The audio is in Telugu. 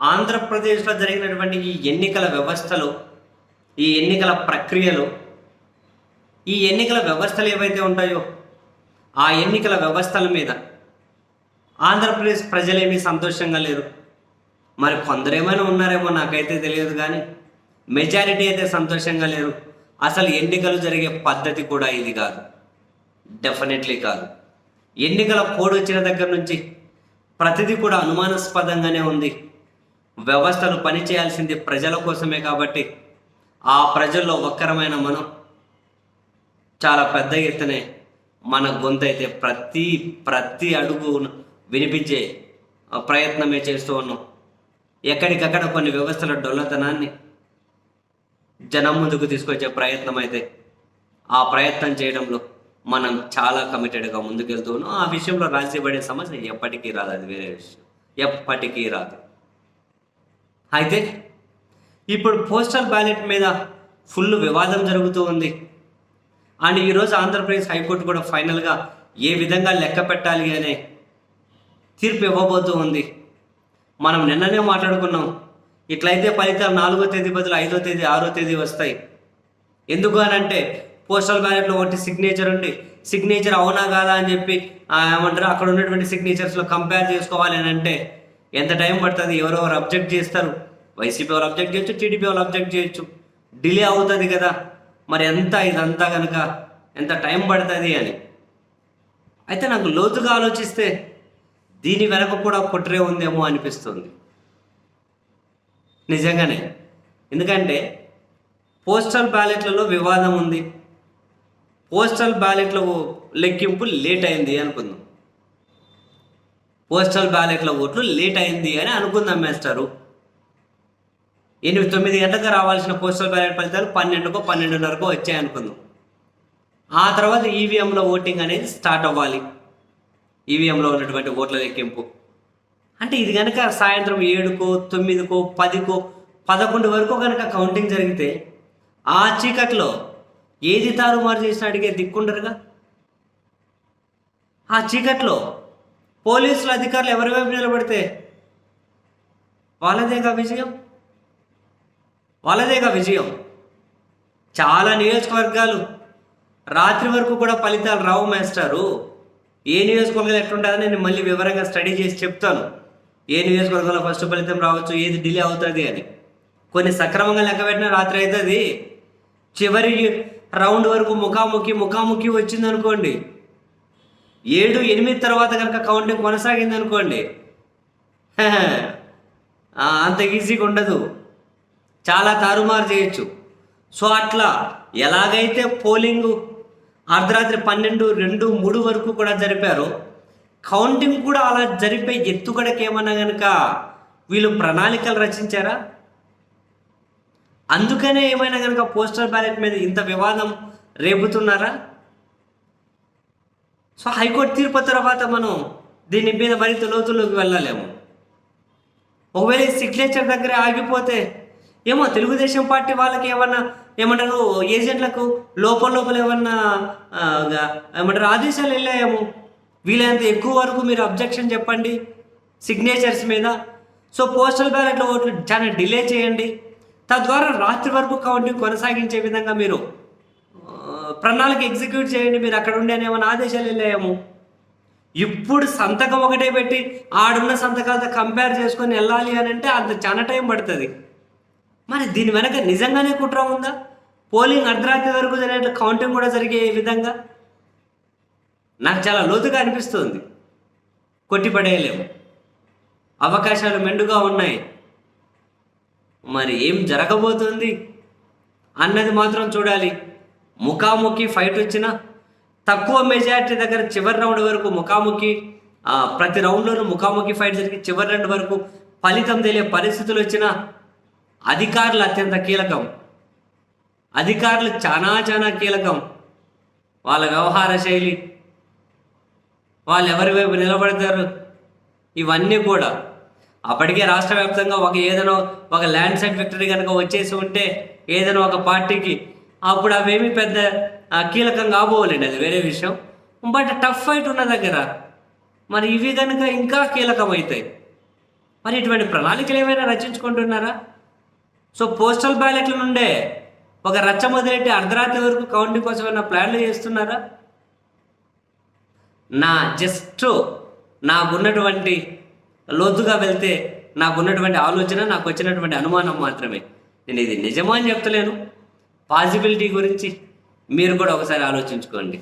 ఆంధ్రప్రదేశ్లో జరిగినటువంటి ఈ ఎన్నికల వ్యవస్థలు ఈ ఎన్నికల ప్రక్రియలు ఈ ఎన్నికల వ్యవస్థలు ఏవైతే ఉంటాయో ఆ ఎన్నికల వ్యవస్థల మీద ఆంధ్రప్రదేశ్ ప్రజలేమీ సంతోషంగా లేరు. మరి కొందరేమైనా ఉన్నారేమో నాకైతే తెలియదు కానీ మెజారిటీ అయితే సంతోషంగా లేరు. అసలు ఎన్నికలు జరిగే పద్ధతి కూడా ఇది కాదు. డెఫినెట్లీ కాదు. ఎన్నికల కోడ్ వచ్చిన దగ్గర నుంచి ప్రతిదీ కూడా అనుమానాస్పదంగానే ఉంది. వ్యవస్థలు పనిచేయాల్సింది ప్రజల కోసమే కాబట్టి ఆ ప్రజల్లో ఒక్కరమైన మనం చాలా పెద్ద ఎత్తునే మన గొంతైతే అయితే ప్రతి ప్రతి అడుగు వినిపించే ప్రయత్నమే చేస్తూ ఉన్నాం. ఎక్కడికక్కడ కొన్ని వ్యవస్థల డొల్లతనాన్ని జనం ముందుకు తీసుకొచ్చే ప్రయత్నం అయితే ఆ ప్రయత్నం చేయడంలో మనం చాలా కమిటెడ్గా ముందుకెళ్తూ ఉన్నాం. ఆ విషయంలో రాజీపడే సమస్య ఎప్పటికీ రాదు. అది వేరే విషయం. ఎప్పటికీ రాదు. అయితే ఇప్పుడు పోస్టల్ బ్యాలెట్ మీద ఫుల్ వివాదం జరుగుతూ ఉంది. అండ్ ఈరోజు ఆంధ్రప్రదేశ్ హైకోర్టు కూడా ఫైనల్గా ఏ విధంగా లెక్క పెట్టాలి అనే తీర్పు ఇవ్వబోతూ ఉంది. మనం నిన్ననే మాట్లాడుకున్నాం. ఇట్లయితే ఫలితాలు నాలుగో తేదీ బదులు ఐదో తేదీ ఆరో తేదీ వస్తాయి. ఎందుకు అని అంటే పోస్టల్ బ్యాలెట్లో ఒకటి సిగ్నేచర్ ఉండి సిగ్నేచర్ అవునా కాదా అని చెప్పి ఏమంటారు అక్కడ ఉన్నటువంటి సిగ్నేచర్స్లో కంపేర్ చేసుకోవాలి అని అంటే ఎంత టైం పడుతుంది? ఎవరెవరు అబ్జెక్ట్ చేస్తారు. వైసీపీ వాళ్ళు అబ్జెక్ట్ చేయొచ్చు టీడీపీ వాళ్ళు అబ్జెక్ట్ చేయొచ్చు. డిలే అవుతుంది కదా. మరి ఎంత ఇదంతా కనుక ఎంత టైం పడుతుంది అని. అయితే నాకు లోతుగా ఆలోచిస్తే దీని వెనక కూడా కుట్రే ఉందేమో అనిపిస్తుంది. నిజంగానే. ఎందుకంటే పోస్టల్ బ్యాలెట్లలో వివాదం ఉంది. పోస్టల్ బ్యాలెట్ల లెక్కింపు లేట్ అయింది అనుకుందాం. పోస్టల్ బ్యాలెట్ల ఓట్లు లేట్ అయింది అని అనుకుందాం మేస్టారు. ఎనిమిది తొమ్మిది గంటలకు రావాల్సిన పోస్టల్ బ్యాలెట్ ఫలితాలు పన్నెండుకో పన్నెండున్నరకో వచ్చాయి అనుకుందాం. ఆ తర్వాత ఈవీఎంలో ఓటింగ్ అనేది స్టార్ట్ అవ్వాలి. ఈవీఎంలో ఉన్నటువంటి ఓట్ల లెక్కింపు. అంటే ఇది కనుక సాయంత్రం ఏడుకో తొమ్మిదికో పదికో పదకొండు వరకు కనుక కౌంటింగ్ జరిగితే ఆ చీకట్లో ఏది తారుమారు చేసిన అడిగే దిక్కుండరుగా? ఆ చీకట్లో పోలీసులు అధికారులు ఎవరి వైపు నిలబడితే వాళ్ళదేగా విజయం? వాళ్ళదేగా విజయం? చాలా నియోజకవర్గాలు రాత్రి వరకు కూడా ఫలితాలు రావు మేస్టారు. ఏ నియోజకవర్గం ఎట్లుంటుందో నేను మళ్ళీ వివరంగా స్టడీ చేసి చెప్తాను. ఏ నియోజకవర్గంలో ఫస్ట్ ఫలితం రావచ్చు ఏది డిలే అవుతుంది అని. కొన్ని సక్రమంగా లెక్క పెట్టిన రాత్రి అవుతుంది చివరి రౌండ్ వరకు ముఖాముఖి ముఖాముఖి వచ్చింది అనుకోండి ఏడు ఎనిమిది తర్వాత కనుక కౌంటింగ్ కొనసాగింది అనుకోండి. అంత ఈజీగా ఉండదు. చాలా తారుమారు చేయొచ్చు. సో అట్లా ఎలాగైతే పోలింగ్ అర్ధరాత్రి పన్నెండు రెండు మూడు వరకు కూడా జరిపారో కౌంటింగ్ కూడా అలా జరిపే ఎత్తుగడకి ఏమన్నా కనుక వీళ్ళు ప్రణాళికలు రచించారా? అందుకనే ఏమైనా కనుక పోస్టల్ బ్యాలెట్ మీద ఇంత వివాదం రేపుతున్నారా? సో హైకోర్టు తీర్పు తర్వాత మనం దీని మీద మరింత లోతుల్లోకి వెళ్ళలేము. ఒకవేళ ఈ సిగ్నేచర్ దగ్గర ఆగిపోతే ఏమో తెలుగుదేశం పార్టీ వాళ్ళకి ఏమన్నా ఏమంటారు ఏజెంట్లకు లోపల లోపల ఏమన్నా ఏమంటారు ఆదేశాలు వెళ్ళాయేమో. వీలైనంత ఎక్కువ వరకు మీరు అబ్జెక్షన్ చెప్పండి సిగ్నేచర్స్ మీద. సో పోస్టల్ బ్యాలెట్లో ఓట్లు చాలా డిలే చేయండి. తద్వారా రాత్రి వరకు కౌంటింగ్ కొనసాగించే విధంగా మీరు ప్రణాళిక ఎగ్జిక్యూట్ చేయండి మీరు అక్కడ ఉండే ఏమైనా ఆదేశాలు వెళ్ళాయేమో? ఇప్పుడు సంతకం ఒకటే పెట్టి ఆడున్న సంతకాలతో కంపేర్ చేసుకొని వెళ్ళాలి అని అంటే అంత చాలా టైం పడుతుంది. మరి దీని వెనక నిజంగానే కుట్ర ఉందా? పోలింగ్ అర్ధరాత్రి వరకు జరిగే కౌంటింగ్ కూడా జరిగే విధంగా? నాకు చాలా లోతుగా అనిపిస్తుంది. కొట్టిపడేయలేము. అవకాశాలు మెండుగా ఉన్నాయి. మరి ఏం జరగబోతుంది? అన్నది మాత్రం చూడాలి. ముఖాముఖి ఫైట్ వచ్చినా తక్కువ మెజారిటీ దగ్గర చివరి రౌండ్ వరకు ముఖాముఖి ప్రతి రౌండ్లోనూ ముఖాముఖి ఫైట్ జరిగి చివరి రౌండ్ వరకు ఫలితం తెలియ పరిస్థితులు వచ్చినా అధికారులు అత్యంత కీలకం. అధికారులు చాలా చాలా కీలకం. వాళ్ళ వ్యవహార శైలి వాళ్ళు ఎవరి వైపు నిలబడతారు ఇవన్నీ కూడా. అప్పటికే రాష్ట్ర వ్యాప్తంగా ఒక ఏదైనా ఒక ల్యాండ్ సైడ్ విక్టరీ కనుక వచ్చేసి ఉంటే ఏదైనా ఒక పార్టీకి అప్పుడు అవేమి పెద్ద కీలకం కాబోలేండి అది వేరే విషయం. బట్ టఫ్ ఫైట్ ఉన్న దగ్గర మరి ఇవి కనుక ఇంకా కీలకం అవుతాయి మరి ఇటువంటి ప్రణాళికలు ఏమైనా రచించుకుంటున్నారా? సో పోస్టల్ బ్యాలెట్ల నుండే ఒక రచ్చ మొదలెట్టి అర్ధరాత్రి వరకు కౌంటింగ్ కోసం ఏమైనా ప్లాన్లు చేస్తున్నారా? నా జస్ట్ నాకున్నటువంటి లోతుగా వెళ్తే నాకున్నటువంటి ఆలోచన నాకు వచ్చినటువంటి అనుమానం మాత్రమే. నేను ఇది నిజమా అని చెప్తలేను. పాసిబిలిటీ గురించి మీరు కూడా ఒకసారి ఆలోచించుకోండి.